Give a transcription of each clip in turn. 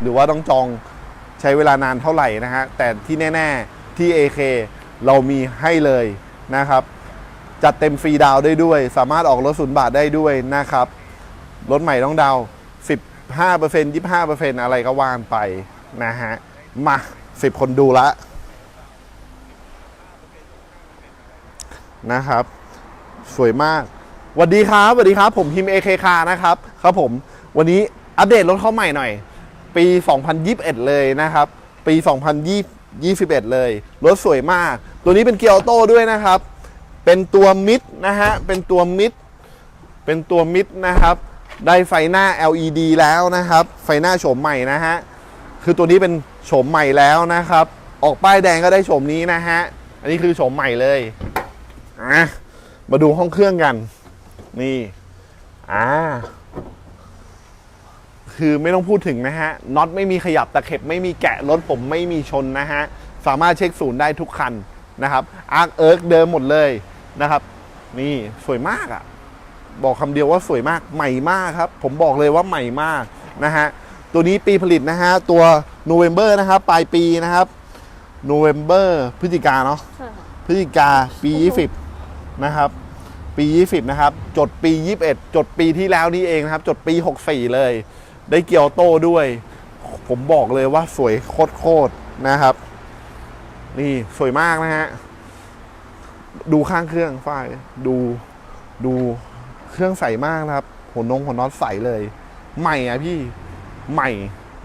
หรือว่าต้องจองใช้เวลานานเท่าไหร่นะฮะ แต่ที่แน่ ๆที่ AK เรามีให้เลยนะครับ จัดเต็มฟรีดาวได้ด้วย สามารถออกรถศูนย์บาทได้ด้วยนะครับ รถใหม่ต้องดาวน์15% 25%อะไรก็ว่านไปนะฮะ มา 10 คนดูละนะครับ สวยมากสวัสดีครับสวัสดีครับ ผมพิมพ์ AK คานะครับ ครับผม วันนี้อัปเดตรถเข้าใหม่หน่อย ปี 2021 เลยนะครับ ปี 2021 เลย รถสวยมาก ตัวนี้เป็นเกียร์ออโต้ด้วยนะครับ เป็นตัวมิดนะฮะ เป็นตัวมิด เป็นตัวมิดนะครับ ได้ไฟหน้า LED แล้วนะครับ ไฟหน้าโฉมใหม่นะฮะ คือตัวนี้เป็นโฉมใหม่แล้วนะครับ ออกป้ายแดงก็ได้โฉมนี้นะฮะ อันนี้คือโฉมใหม่เลยอะมาดูห้องเครื่องกัน นี่ อ่า คือไม่ต้องพูดถึงนะฮะน็อตไม่มีขยับตะเข็บไม่มีแกะรถผมไม่มีชนนะฮะสามารถเช็คศูนย์ได้ทุกคันนะครับอาร์คเอิร์กเดิมหมดเลยนะครับ นี่สวยมากอะ่ะ บอกคำเดียวว่าสวยมากใหม่มากครับ ผมบอกเลยว่าใหม่มากนะฮะตัวนี้ปีผลิตนะฮะตัว n o v e m b e r นะครับปลายปีนะครับ n o v e m b e r พฤศจิกาเนาะใช่ค่ะพฤศจิกาปี 20 นะครับ ปี 20 นะครับ จดปี 21 จดปีที่แล้วนี่เองนะครับ จดปี 64 เลย ได้เกียวโต้ด้วย ผมบอกเลยว่าสวยโคตรๆนะครับ นี่สวยมากนะฮะ ดูข้างเครื่องฝ้ายดูดูเครื่องใสมากนะครับหัวนงหัวน็อตใสเลย ใหม่อะพี่ใหม่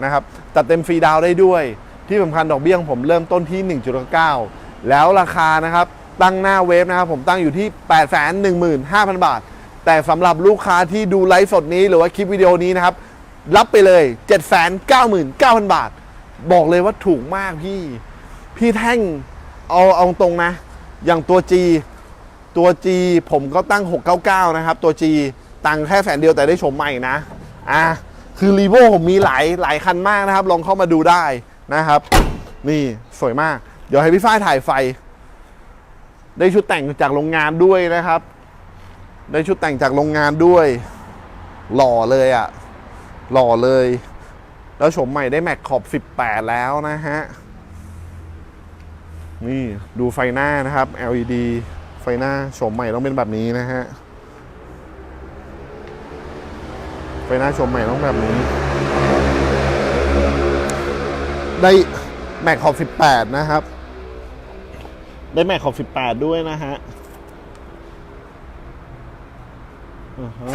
นะครับจัดเต็มฟรีดาวได้ด้วย ที่สำคัญดอกเบี้ยของผมเริ่มต้นที่ 1.9 แล้วราคานะครับ ตั้งหน้าเวฟนะครับ ผมตั้งอยู่ที่ 815,000 บาท แต่สำหรับลูกค้าที่ดูไลฟ์สดนี้หรือว่าคลิปวิดีโอนี้นะครับ รับไปเลย 799,000 บาท บอกเลยว่าถูกมากพี่ พี่แท่งเอาเอาตรงนะ อย่างตัว G ตัว G ผมก็ตั้ง 699 นะครับ ตัว G ตังแค่แสนเดียวแต่ได้ชมใหม่นะ อะ คือรีโวผมมีหลายหลายคันมากนะครับ ลองเข้ามาดูได้นะครับ นี่สวยมาก เดี๋ยวให้พี่ฝ้ายถ่ายไฟ ได้ชุดแต่งจากโรงงานด้วยนะครับ ได้ชุดแต่งจากโรงงานด้วย หล่อเลยอะ่ะ หล่อเลย แล้วชมใหม่ได้แม็กขอบ 18 แล้วนะฮะ นี่ดูไฟหน้านะครับ LED ไฟหน้าโฉมใหม่ต้องเป็นแบบนี้นะฮะ ไฟหน้าโฉมใหม่ต้องแบบนี้ ได้แม็กขอบ 18 นะครับ ได้แม็กขอบ 18 ด้วยนะฮะอ่าฮะ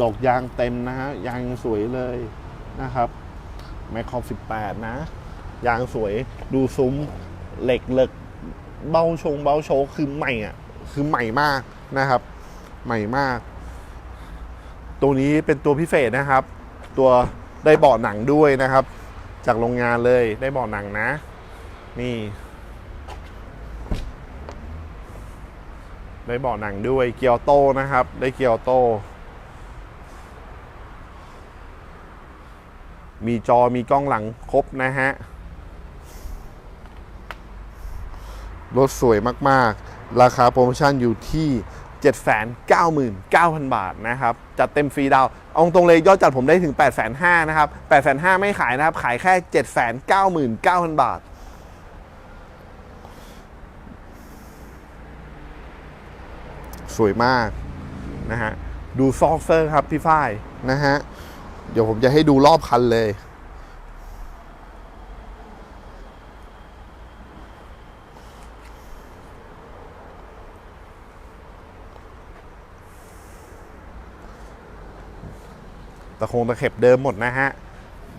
ดอกยางเต็มนะฮะยางสวยเลยนะครับแม็กขอบ18 นะ ยางสวยดูซุ้มเหล็กเหล็กเบ้าชงเบ้าโชว์คือใหม่อะคือใหม่มากนะครับ ใหม่มาก ตัวนี้เป็นตัวพิเศษนะครับ ตัวได้เบาะหนังด้วยนะครับ จากโรงงานเลยได้เบาะหนังนะ นี่ได้เบาะหนังด้วยเกียวโตนะครับ ได้เกียวโต มีจอมีกล้องหลังครบนะฮะ รถสวยมากๆ ราคาโปรโมชั่นอยู่ที่ 799,000 บาทนะครับ จัดเต็มฟรีดาวเอาตรงเลยยอดจัดผมได้ถึง 8,500นะครับ 8,500 ไม่ขายนะครับ ขายแค่ 799,000 บาทสวยมากนะฮะ ดูซอกเซอร์ครับพี่ฝ้ายนะฮะ เดี๋ยวผมจะให้ดูรอบคันเลย ตะคงตะเข็บเดิมหมดนะฮะ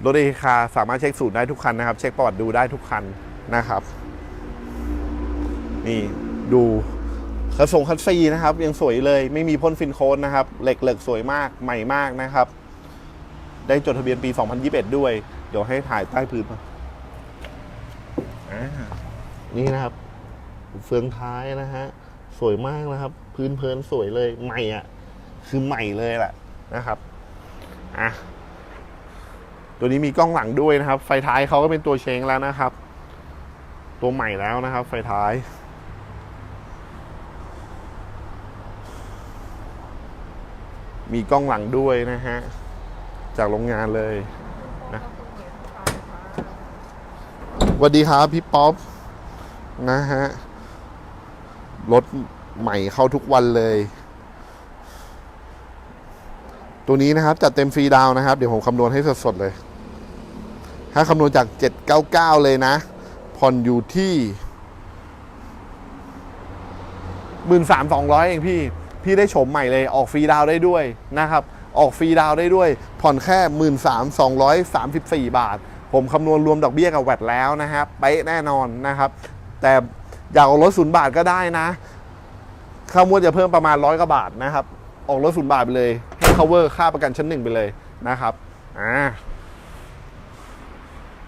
รถเอคาสามารถเช็คสูตรได้ทุกคันนะครับ เช็คประวัติดูได้ทุกคันนะครับ นี่ดูคัสงคัสซีนะครับ ยังสวยเลย ไม่มีพ่นฟินโคนนะครับ เหล็กเหล็กสวยมากใหม่มากนะครับ ได้จดทะเบียนปี 2021 ด้วย เดี๋ยวให้ถ่ายใต้พื้นมาอ่านี่นะครับ เฟืองท้ายนะฮะ สวยมากนะครับ พื้นเพลินสวยเลย ใหม่อะ คือใหม่เลยแหละนะครับ อะ ตัวนี้มีกล้องหลังด้วยนะครับ ไฟท้ายเขาก็เป็นตัวเชงแล้วนะครับ ตัวใหม่แล้วนะครับ ไฟท้ายมีกล้องหลังด้วยนะฮะ จากโรงงานเลยนะสวัสดีครับพี่ป๊อปนะฮะ รถใหม่เข้าทุกวันเลย ตัวนี้นะครับ จัดเต็มฟรีดาวนะครับ เดี๋ยวผมคำนวณให้สดๆเลย ถ้าคำนวณจาก 799 เลยนะ ผ่อนอยู่ที่หมื่นสามสองร้อยเองพี่ พี่ได้ชมใหม่เลยออกฟรีดาวได้ด้วยนะครับ ออกฟรีดาวได้ด้วย ผ่อนแค่หมื่นสามสองร้อยสามสิบสี่บาท ผมคำนวณรวมดอกเบี้ยกับแวดแล้วนะครับเป๊ะแน่นอนนะครับ แต่อยากออกรถศูนย์บาทก็ได้นะค่างวดจะเพิ่มประมาณร้อยกว่าบาทนะครับ ออกรถศูนย์บาทไปเลยให้ cover ค่าประกันชั้นหนึ่งไปเลยนะครับอ่า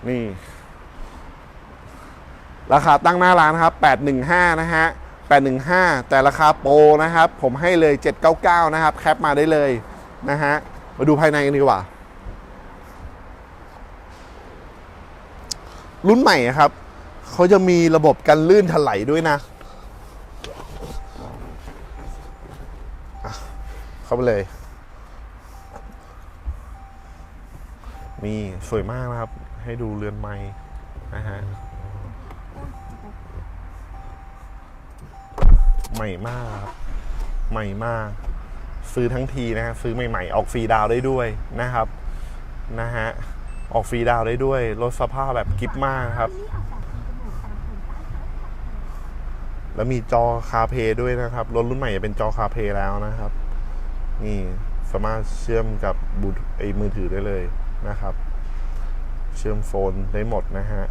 นี่ ราคาตั้งหน้าร้านนะครับ 815 นะฮะ 815 แต่ราคาโปรนะครับ ผมให้เลย 799 นะครับ แคปมาได้เลย นะฮะ มาดูภายในกันดีกว่า รุ่นใหม่ครับ เขาจะมีระบบกันลื่นถลายด้วยนะเข้าไปเลยมีสวยมากนะครับ ให้ดูเรือนไม้นะฮะใหม่มากครับใหม่มาก ซื้อทั้งทีนะฮะซื้อใหม่ๆ ออกฟรีดาวได้ด้วยนะครับนะฮะออกฟรีดาวได้ด้วยรถสภาพแบบกิฟมากครับ แล้วมีจอคาเพย์ด้วยนะครับรถรุ่นใหม่จะเป็นจอคาเพย์แล้วนะครับ นี่สามารถเชื่อมกับบูทไอ้มือถือได้เลยนะครับ เชื่อมโฟนได้หมดนะฮะ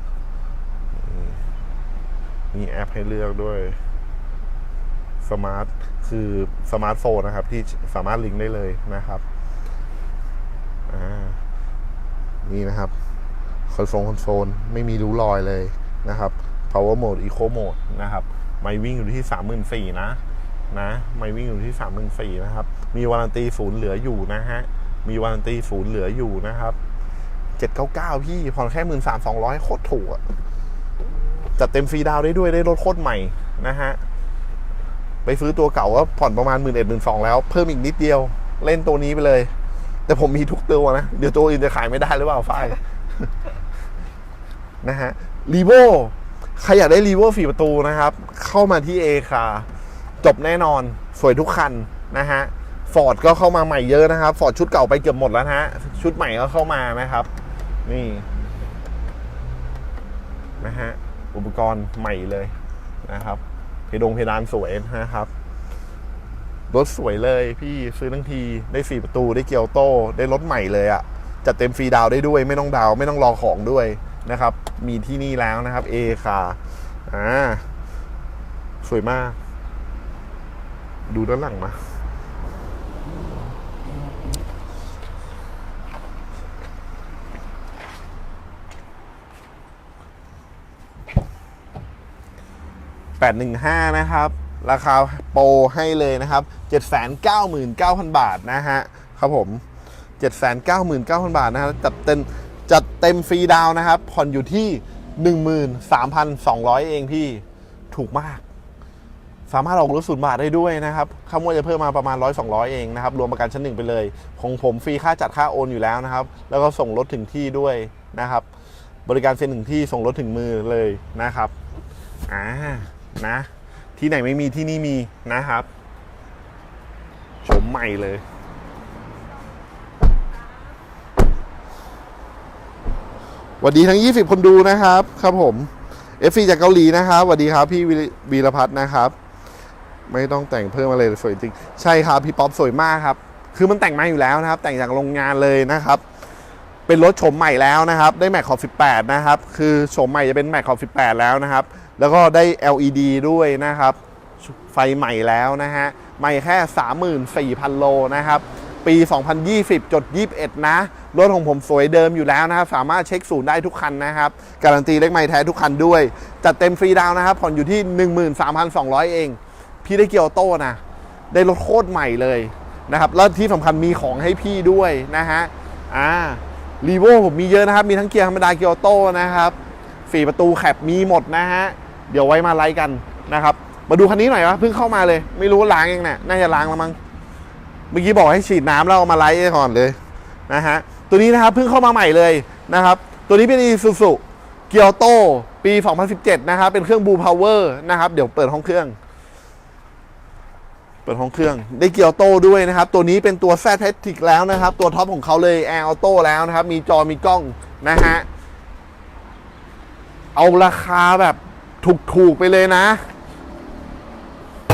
มีแอปให้เลือกด้วยสมาร์ท คือสมาร์ทโฟนนะครับ ที่สามารถลิงก์ได้เลยนะครับนี่นะครับคอนโซลคอนโซลไม่มีรูรอยเลยนะครับ power mode eco mode นะครับไม่วิ่งอยู่ที่ 34,000นะนะไม่วิ่งอยู่ที่ 34,000นะครับ มีวารันตีศูนย์เหลืออยู่นะฮะ มีวารันตีศูนย์เหลืออยู่นะครับ 799 พี่ผ่อนแค่ 13,200 โคตรถูกจัดเต็มฟรีดาวได้ด้วยได้รถโคตรใหม่นะฮะ ไปซื้อตัวเก่าก็ผ่อนประมาณหมื่นเอ็ดหมื่นสองแล้วเพิ่มอีกนิดเดียว เล่นตัวนี้ไปเลย แต่ผมมีทุกตัวนะ เดี๋ยวตัวอื่นจะขายไม่ได้หรือเปล่าฝ้ายนะฮะรีโวใครอยากได้รีโวสี่ประตูนะครับ เข้ามาที่เอคาจบแน่นอนสวยทุกคันนะฮะฟอร์ดก็เข้ามาใหม่เยอะนะครับฟอร์ดชุดเก่าไปเกือบหมดแล้วนะฮะชุดใหม่ก็เข้ามานะครับ นี่นะฮะอุปกรณ์ใหม่เลยนะครับ เพดงเพดานสวยนะครับรถสวยเลยพี่ซื้อทั้งทีได้สี่ประตูได้เกียวโต้ได้รถใหม่เลยอะ่ะจัดเต็มฟรีดาวได้ด้วย ไม่ต้องดาวไม่ต้องรอของด้วยนะครับ มีที่นี่แล้วนะครับเอคาอ่าสวยมาก ดูด้านหลังมา 815 นะครับ ราคาโปรให้เลยนะครับ 799,000 บาทนะฮะครับผม 799,000 บาทนะฮะจัดเต็มจัดเต็มฟรีดาวนะครับ ผ่อนอยู่ที่ 13,200 เองพี่ถูกมาก สามารถออกรถศูนย์บาทได้ด้วยนะครับค่างวดจะเพิ่มมาประมาณ 100 200 เองนะครับ รวมประกันชั้นหนึ่งไปเลย ของผมฟรีค่าจัดค่าโอนอยู่แล้วนะครับ แล้วก็ส่งรถถึงที่ด้วยนะครับ บริการเซ็นถึงที่ส่งรถถึงมือเลยนะครับ อ่า นะ ที่ไหนไม่มีที่นี่มีนะครับชมใหม่เลยสวัสดีทั้ง 20 คนดูนะครับ ครับผม FC จากเกาหลีนะครับสวัสดีครับ พี่วีรพัฒน์นะครับ ไม่ต้องแต่งเพิ่มอะไรเลยสวยจริง ใช่ครับ พี่ป๊อปสวยมากครับ คือมันแต่งมาอยู่แล้วนะครับ แต่งจากโรงงานเลยนะครับ เป็นรถโฉมใหม่แล้วนะครับ ได้แม็กขอบ18 นะครับ คือโฉมใหม่จะเป็นแม็กขอบ18 แล้วนะครับ แล้วก็ได้ LED ด้วยนะครับ ไฟใหม่แล้วนะฮะ ใหม่แค่ 34,000 โลนะครับ ปี 2020จด21 นะ รถของผมสวยเดิมอยู่แล้วนะครับ สามารถเช็คศูนย์ได้ทุกคันนะครับ การันตีเลขไม้แท้ทุกคันด้วย จัดเต็มฟรีดาวนะครับ ผ่อนอยู่ที่ 13,200 เอง พี่ได้เกียวโต้นะ ได้รถโคตรใหม่เลยนะครับ แล้วที่สำคัญมีของให้พี่ด้วยนะฮะ อ่ารีโวผมมีเยอะนะครับ มีทั้งเกียร์ธรรมดาเกียวโต้นะครับสี่ประตูแคปมีหมดนะฮะ เดี๋ยวไว้มาไลฟ์กันนะครับ มาดูคันนี้หน่อยวะเพิ่งเข้ามาเลย ไม่รู้ว่าล้างยังเนี่ยน่าจะล้างแล้วมั้งเมื่อกี้บอกให้ฉีดน้ำแล้วเอามาไลฟ์ก่อนเลยนะฮะตัวนี้นะครับเพิ่งเข้ามาใหม่เลยนะครับ ตัวนี้เป็น Isuzu เกียวโตปี 2017 นะครับ เป็นเครื่องบูพาวเวอร์นะครับ เดี๋ยวเปิดห้องเครื่อง เปิดห้องเครื่อง ได้เกียวโตด้วยนะครับ ตัวนี้เป็นตัวแซดเทติกแล้วนะครับ ตัวท็อปของเขาเลยแอร์ออโต้แล้วนะครับ มีจอมีกล้องนะฮะ เอาราคาแบบ ถูกๆไปเลยนะ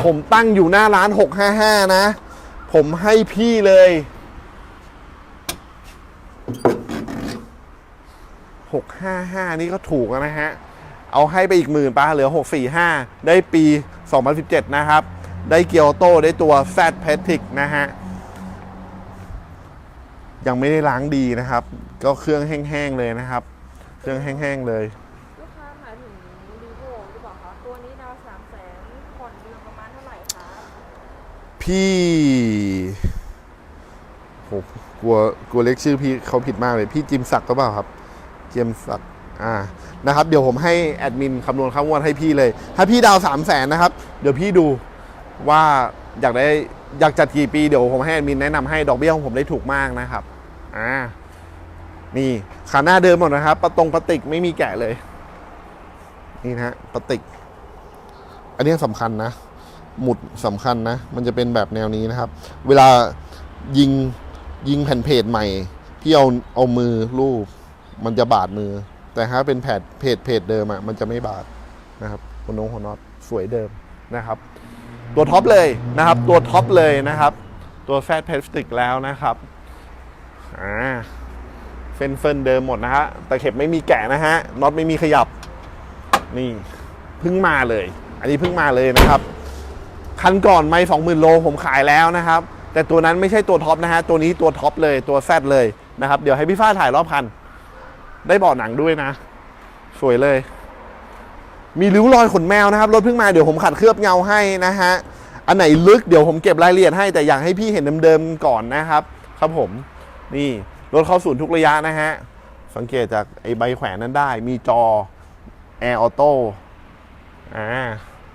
ผมตั้งอยู่หน้าร้าน 655 นะ ผมให้พี่เลย 655 นี่ก็ถูกนะฮะ เอาให้ไปอีกหมื่นปะเหลือ 645 ได้ปี 2017 นะครับ ได้เกียวโตได้ตัว Z p a t r i c นะฮะยังไม่ได้ล้างดีนะครับ ก็เครื่องแห้งๆเลยนะครับ เครื่องแห้งๆเลย พี่โหกลัวกลัวเล็กชื่อพี่เขาผิดมากเลย พี่จิมศักก็เปล่าครับเจมศักอ่านะครับ เดี๋ยวผมให้แอดมินคำนวณข้างวดให้พี่เลย ถ้าพี่ดาวสามแสนนะครับ เดี๋ยวพี่ดูว่าอยากได้อยากจัดกี่ปีเดี๋ยวผมให้แอดมินแนะนำให้ดอกเบี้ยของผมได้ถูกมากนะครับอ่านี่ขาหน้าเดิมหมดนะครับประตงประติกไม่มีแกะเลย นี่นะฮะประติก อันนี้สำคัญนะ หมุดสำคัญนะ มันจะเป็นแบบแนวนี้นะครับ เวลายิงยิงแผ่นเพจใหม่พี่เอาเอามือรูปมันจะบาดมือ แต่ถ้าเป็นแผ่นเพจเพจเดิมอะมันจะไม่บาดนะครับหัวน้องหัวน็อตสวยเดิมนะครับ ตัวท็อปเลยนะครับ ตัวท็อปเลยนะครับ ตัวแฟตพลาสติกแล้วนะครับอ่าเฟนเฟินเดิมหมดนะฮะแต่เข็บไม่มีแกะนะฮะน็อตไม่มีขยับนี่เพิ่งมาเลย อันนี้เพิ่งมาเลยนะครับ คันก่อนไม่สองหมื่นโลผมขายแล้วนะครับ แต่ตัวนั้นไม่ใช่ตัวท็อปนะฮะ ตัวนี้ตัวท็อปเลยตัวแซดเลยนะครับ เดี๋ยวให้พี่ฟ้าถ่ายรอบคัน ได้เบาะหนังด้วยนะ สวยเลย มีริ้วรอยขนแมวนะครับ รถเพิ่งมาเดี๋ยวผมขัดเคลือบเงาให้นะฮะ อันไหนลึกเดี๋ยวผมเก็บรายละเอียดให้ แต่อยากให้พี่เห็นเดิมๆก่อนนะครับ ครับผม นี่รถเข้าศูนย์ทุกระยะนะฮะ สังเกตจากไอ้ใบแขวนนั้นได้ มีจอแอร์ออโต้ อ่า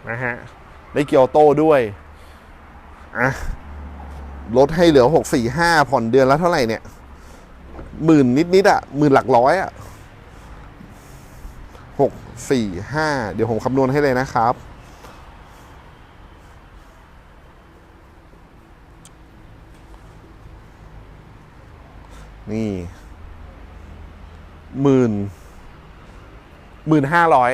นะฮะ ได้เกียวโต้ด้วยอะลดให้เหลือหกสี่ห้าผ่อนเดือนละเท่าไหร่เนี่ยหมื่นนิดนิดๆอะหมื่นหลักร้อยอะหกสี่ห้าเดี๋ยวผมคำนวณให้เลยนะครับนี่หมื่นหมื่นห้าร้อย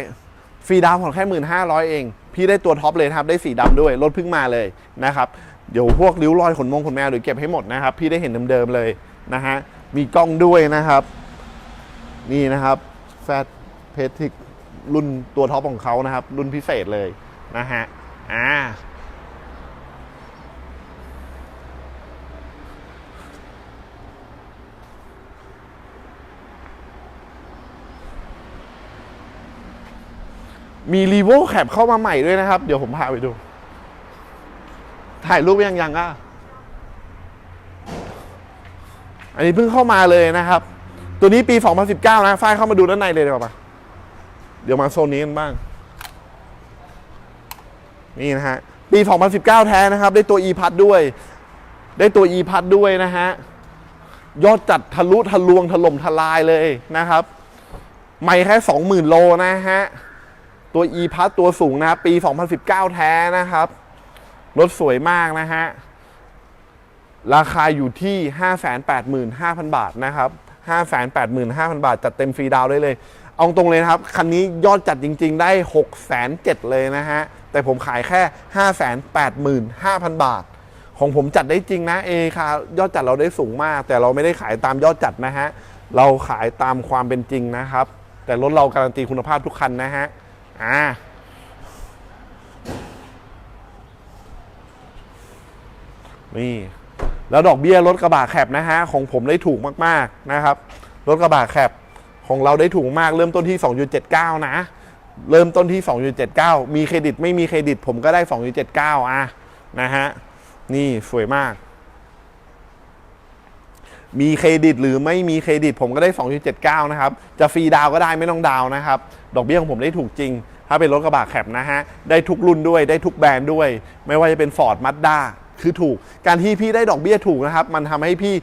ฟรีดาวน์ของแค่หมื่นห้าร้อยเอง พี่ได้ตัวท็อปเลยครับได้สีดำด้วยรถเพิ่งมาเลยนะครับเดี๋ยวพวกริ้วรอยขนมงขนแมวเดี๋ยวเก็บให้หมดนะครับ พี่ได้เห็นเดิมๆเลยนะฮะมีกล้องด้วยนะครับ นี่นะครับแฟตเพทิกรุ่นตัวท็อปของเขานะครับ รุ่นพิเศษเลยนะฮะอ่า มีรีโวแคปเข้ามาใหม่ด้วยนะครับ เดี๋ยวผมพาไปดู ถ่ายรูปยังยังอะ อันนี้เพิ่งเข้ามาเลยนะครับ ตัวนี้ปี 2019 นะฝ้ายเข้ามาดูด้านในเลยดีกว่าเดี๋ยวมาโซนนี้กันบ้าง นี่นะฮะ ปี 2019 แท้นะครับ ได้ตัว e พัดด้วย ได้ตัว e พัดด้วยนะฮะ ยอดจัดทะลุทะลวงถล่มทลายเลยนะครับ ไม่แค่ 20,000 โลนะฮะ ตัว e พัดตัวสูงนะครับปี 2019 แท้นะครับ รถสวยมากนะฮะ ราคาอยู่ที่ 585,000 บาทนะครับ 585,000 บาท จัดเต็มฟรีดาวได้เลย เอาตรงเลยนะครับ คันนี้ยอดจัดจริง ๆ ได้ 607เลยนะฮะ แต่ผมขายแค่ 585,000 บาท ของผมจัดได้จริงนะเอค่ะยอดจัดเราได้สูงมาก แต่เราไม่ได้ขายตามยอดจัดนะฮะ เราขายตามความเป็นจริงนะครับ แต่รถเราการันตีคุณภาพทุกคันนะฮะ อ่านี่แล้วดอกเบี้ยรถกระบะแคบนะฮะของผมได้ถูกมากๆนะครับ รถกระบะแคบของเราได้ถูกมากเริ่มต้นที่ 2.79 นะ เริ่มต้นที่ 2.79 มีเครดิตไม่มีเครดิตผมก็ได้ 2.79 อะนะฮะ นี่สวยมาก มีเครดิตหรือไม่มีเครดิตผมก็ได้ 2.79 นะครับ จะฟรีดาวก็ได้ไม่ต้องดาวนะครับ ดอกเบี้ยของผมได้ถูกจริง ถ้าเป็นรถกระบะแคบนะฮะ ได้ทุกรุ่นด้วย ได้ทุกแบรนด์ด้วย ไม่ว่าจะเป็น Ford Mazda คือถูก การที่พี่ได้ดอกเบี้ยถูกนะครับ มันทำให้พี่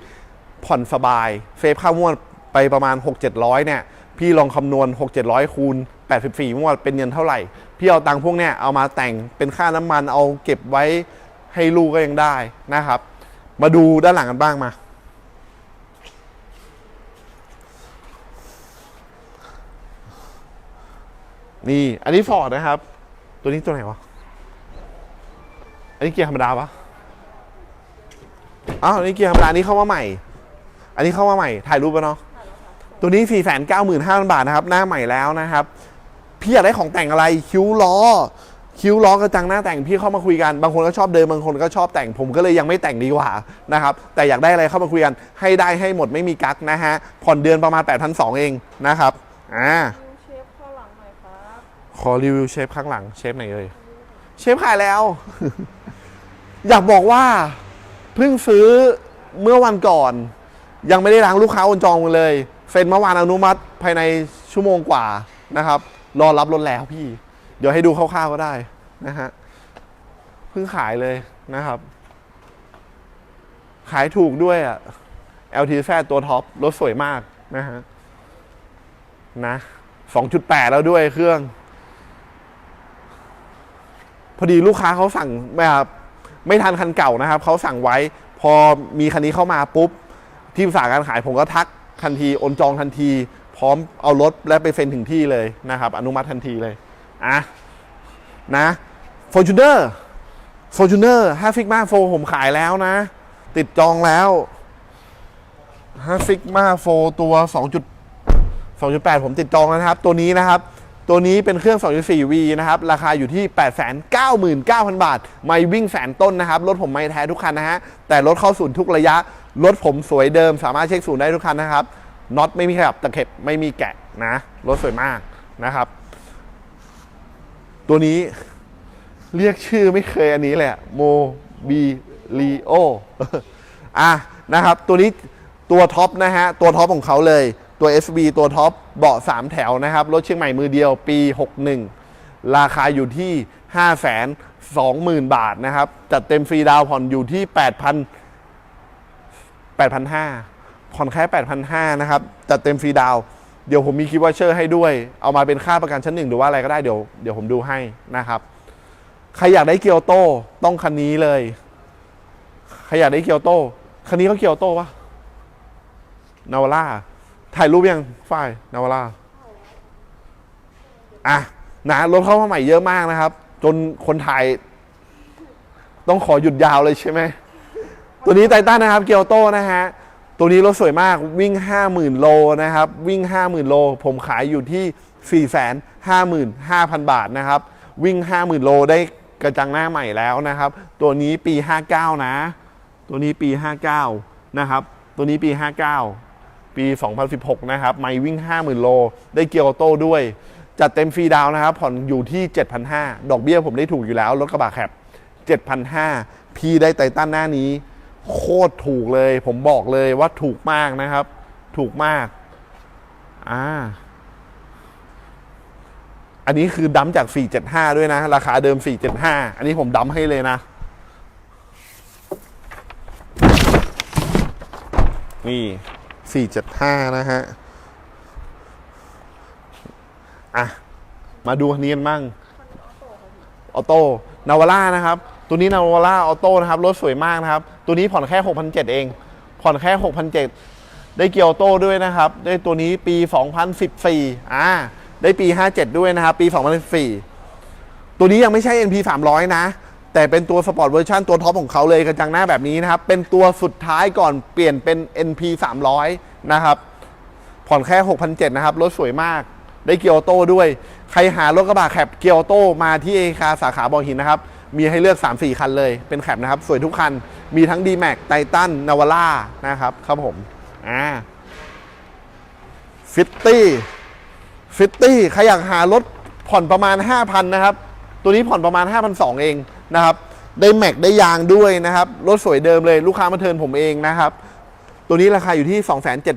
ผ่อนสบาย เซฟค่างวดไปประมาณ 6-700 เนี่ย พี่ลองคำนวณ 6 7 0 0 คูณ 84งวดเป็นเงินเท่าไหร่ พี่เอาตังค์พวกเนี้ยเอามาแต่งเป็นค่าน้ำมันเอาเก็บไว้ให้ลูกก็ยังได้นะครับ มาดูด้านหลังกันบ้างมา นี่ อันนี้ฟอร์ดนะครับ ตัวนี้ตัวไหนวะ อันนี้เกียร์ธรรมดาปะอ้าวอันนี้เกียร์ธรรมดาอันนี้เข้ามาใหม่ อันนี้เข้ามาใหม่ ถ่ายรูปไปเนาะ ตัวนี้4 9 5 0 0 0บาทนะครับ หน้าใหม่แล้วนะครับ พี่อยากได้ของแต่งอะไร คิ้วล้อ คิ้วล้อกระจังหน้าแต่งพี่เข้ามาคุยกัน บางคนก็ชอบเดิม บางคนก็ชอบแต่ง ผมก็เลยยังไม่แต่งดีกว่านะครับ แต่อยากได้อะไรเข้ามาคุยกัน ให้ได้ให้หมดไม่มีกักนะฮะ ผ่อนเดือนประมาณ8 2 0 0เองนะครับ อ่า ขอรีวิวเชฟข้างหลังเชฟไหนเอ่ยเชฟขายแล้ว อยากบอกว่าเพิ่งซื้อเมื่อวันก่อน ยังไม่ได้ล้างลูกค้าโอนจองเลยเซ็นเมื่อวานอนุมัติภายในชั่วโมงกว่านะครับ รอรับรถแล้วพี่ เดี๋ยวให้ดูคร่าวๆก็ได้นะฮะเพิ่งขายเลยนะครับ ขายถูกด้วยอะ LTZ ตัวท็อปรถสวยมากนะฮะนะ 2.8 แล้วด้วยเครื่อง พอดีลูกค้าเขาสั่งแบบไม่ทันคันเก่านะครับ เขาสั่งไว้พอมีคันนี้เข้ามาปุ๊บ ที่ปรึกษาการขายผมก็ทักทันทีโอนจองทันที พร้อมเอารถและไปเซ็นถึงที่เลยนะครับ อนุมัติทันทีเลยอะนะฟอร์จูเนอร์ฟอร์จูเนอร์ห้าฟิกมาโฟผมขายแล้วนะ ติดจองแล้วห้าฟิกมาโฟตัว 2 2.8 ผมติดจองแล้วนะครับ ตัวนี้นะครับ ตัวนี้เป็นเครื่อง 2.4V นะครับ ราคาอยู่ที่ 899,000 บาท ไม่วิ่งแสนต้นนะครับ รถผมไม่แท้ทุกคันนะฮะ แต่รถเข้าศูนย์ทุกระยะ รถผมสวยเดิม สามารถเช็คศูนย์ได้ทุกคันนะครับ น็อตไม่มีขยับตะเข็บไม่มีแกะนะ รถสวยมากนะครับ ตัวนี้เรียกชื่อไม่เคยอันนี้เลยโมบีลีโออะนะครับ ตัวนี้ตัวท็อปนะฮะ ตัวท็อปของเขาเลย ตัว SB ตัวท็อปเบาะ 3 แถวนะครับ รถเชียงใหม่มือเดียวปี 61 ราคาอยู่ที่ 5 2 0 0 0 0 บาทนะครับ จัดเต็มฟรีดาวผ่อนอยู่ที่ 8,000 8,500ผ่อนแค่ 8,500 นะครับ จัดเต็มฟรีดาว เดี๋ยวผมมีคิววาเชอร์ให้ด้วย เอามาเป็นค่าประกันชั้นหนึ่งหรือว่าอะไรก็ได้เดี๋ยวเดี๋ยวผมดูให้นะครับใครอยากได้เกียวโต้ต้องคันนี้เลยใครอยากได้เกียวโต้คันนี้เขาเกียวโต้ปะนาวาร่า ถ่ายรูปยังฝ้ายนาวาร่าอะนะรถเข้ามาใหม่เยอะมากนะครับ จนคนถ่ายต้องขอหยุดยาวเลยใช่ไหม ตัวนี้ไททันนะครับเกียวโตนะฮะ ตัวนี้รถสวยมากวิ่ง 50,000 โลนะครับ วิ่ง 50,000 โล ผมขายอยู่ที่ 455,000 บาทนะครับ วิ่ง 50,000 โลได้กระจังหน้าใหม่แล้วนะครับ ตัวนี้ปี 59 นะ ตัวนี้ปี 59 นะครับ ตัวนี้ปี 59 ปี 2016 นะครับ ไม่วิ่ง 50,000 โล ได้เกียรโต้ด้วย จัดเต็มฟรีดาวนะครับ ผ่อนอยู่ที่ 7,500 ดอกเบี้ยผมได้ถูกอยู่แล้ว รถกระบะแคป7,500 พี่ได้ไททันหน้านี้ โคตรถูกเลย ผมบอกเลยว่าถูกมากนะครับ ถูกมาก อ่า อันนี้คือดั้มจาก 475 ด้วยนะ ราคาเดิม 475 อันนี้ผมดั้มให้เลยนะ นี่ 475 นะฮะ อะ มาดูคันนี้กันบ้างออโต้นาวาร่านะครับ ตัวนี้นาวาร่าออโต้นะครับ รถสวยมากนะครับ ตัวนี้ผ่อนแค่ 6,700 เอง ผ่อนแค่ 6,700 ได้เกียร์ออโต้ด้วยนะครับ ได้ตัวนี้ปี 2014 อ่า ได้ปี 57 ด้วยนะครับ ปี 2014 ตัวนี้ยังไม่ใช่ NP 300 นะ แต่เป็นตัวสปอร์ตเวอร์ชันตัวท็อปของเขาเลยกระจังหน้าแบบนี้นะครับ เป็นตัวสุดท้ายก่อนเปลี่ยนเป็น NP 300 นะครับ ผ่อนแค่ 6,700 นะครับ รถสวยมาก ได้เกียร์ออโต้ด้วย ใครหารถกระบะแคปเกียร์ออโต้มาที่เอคาสาขาบอหินนะครับ มีให้เลือก 3-4 คันเลย เป็นแคปนะครับ สวยทุกคัน มีทั้ง D-Max ไททันนาวาร่านะครับ ครับผม อ่าฟิตตี้ฟิตตี้ใครอยากหารถผ่อนประมาณ 5,000 นะครับ ตัวนี้ผ่อนประมาณ 5,200 เอง นะครับ ได้แม็กได้ยางด้วยนะครับ รถสวยเดิมเลยลูกค้ามาเทินผมเองนะครับ ตัวนี้ราคาอยู่ที่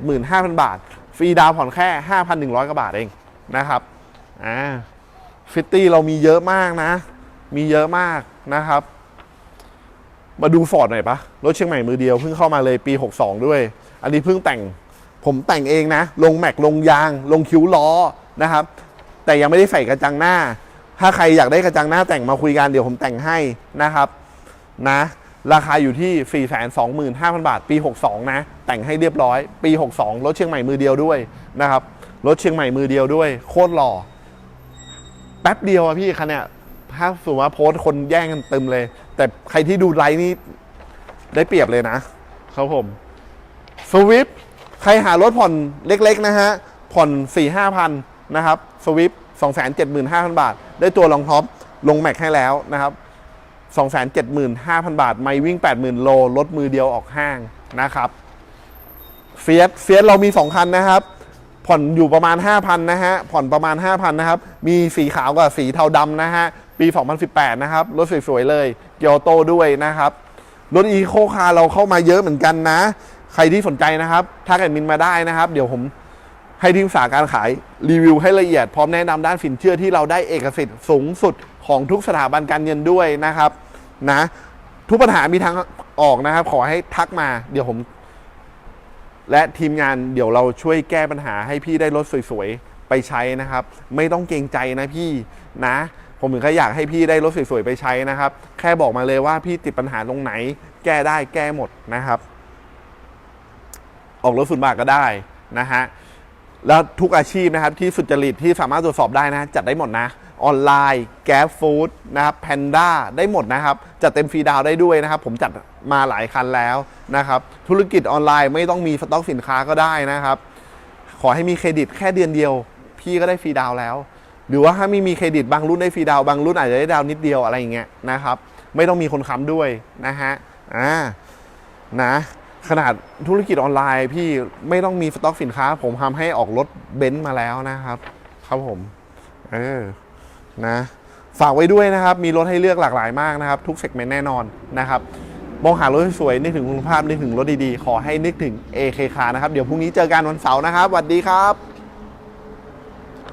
275,000 บาท ฟรีดาวผ่อนแค่ 5,100กว่าบาทเองนะครับอ่าฟิตตี้เรามีเยอะมากนะ มีเยอะมากนะครับ มาดูฟอร์ดหน่อยปะรถเชียงใหม่มือเดียวเพิ่งเข้ามาเลยปี 62 ด้วย อันนี้เพิ่งแต่งผมแต่งเองนะ ลงแม็กลงยาง ลงคิ้วล้อนะครับ แต่ยังไม่ได้ใส่กระจังหน้า ถ้าใครอยากได้กระจังหน้าแต่งมาคุยกันเดี๋ยวผมแต่งให้นะครับนะราคาอยู่ที่ 425,000 บาท ปี 62 นะ แต่งให้เรียบร้อย ปี 62 รถเชียงใหม่มือเดียวด้วยนะครับ รถเชียงใหม่มือเดียวด้วย โคตรหล่อ แป๊บเดียวอะพี่คันเนี้ยถ้าสมมติว่าโพสคนแย่งกันเต็มเลย แต่ใครที่ดูไลฟ์นี่ได้เปรียบเลยนะ ครับผมสวิฟใครหารถผ่อนเล็กๆนะฮะ ผ่อน 4 5 0 0 0 นะครับสวิฟ275,000 บาทได้ตัวรองท็อปลงแม็กให้แล้วนะครับ275,000 บาท ไม่วิ่ง 80,000 โลรถมือเดียวออกห้างนะครับเฟียสเฟียสเรามี 2 คันนะครับ ผ่อนอยู่ประมาณ 5,000 นะฮะ ผ่อนประมาณ 5,000 นะครับ มีสีขาวกับสีเทาดำนะฮะ ปี 2018 นะครับ รถสวย ๆ เลย เกียวโตด้วยนะครับ รถอีโคคาร์เราเข้ามาเยอะเหมือนกันนะ ใครที่สนใจนะครับถ้าแอดมินมาได้นะครับ เดี๋ยวผม ให้ทีมสาการขายรีวิวให้ละเอียดพร้อมแนะนำด้านสินเชื่อที่เราได้เอกสิทธิ์สูงสุดของทุกสถาบันการเงินด้วยนะครับนะทุกปัญหามีทางออกนะครับ ขอให้ทักมาเดี๋ยวผม และทีมงานเดี๋ยวเราช่วยแก้ปัญหาให้พี่ได้รถสวยๆ ไปใช้นะครับ ไม่ต้องเกรงใจนะพี่นะ ผมถึงแค่อยากให้พี่ได้รถสวยๆ ไปใช้นะครับ แค่บอกมาเลยว่าพี่ติดปัญหาตรงไหน แก้ได้แก้หมดนะครับ ออกรถสุดบาทก็ได้นะฮะ แล้วทุกอาชีพนะครับที่สุจริตที่สามารถตรวจสอบได้นะจัดได้หมดนะออนไลน์แก๊ฟู้ดนะครับแพนด้าได้หมดนะครับ จัดเต็มฟรีดาวได้ด้วยนะครับ ผมจัดมาหลายคันแล้วนะครับ ธุรกิจออนไลน์ไม่ต้องมีสต็อกสินค้าก็ได้นะครับ ขอให้มีเครดิตแค่เดือนเดียว พี่ก็ได้ฟรีดาวแล้ว หรือว่าถ้าไม่มีเครดิตบางรุ่นได้ฟรีดาวบางรุ่นอาจจะได้ดาวน์นิดเดียวอะไรอย่างเงี้ยนะครับ ไม่ต้องมีคนค้ำด้วยนะฮะอ่านะ ขนาดธุรกิจออนไลน์พี่ไม่ต้องมีสต็อกสินค้า ผมทำให้ออกรถเบนซ์มาแล้วนะครับ ครับผม เออ นะฝากไว้ด้วยนะครับ มีรถให้เลือกหลากหลายมากนะครับ ทุกเซกเมนต์แน่นอนนะครับ มองหารถสวยนึกถึงคุณภาพนึกถึงรถดีๆ ขอให้นึกถึง AK คานะครับ เดี๋ยวพรุ่งนี้เจอกันวันเสาร์นะครับสวัสดีครับ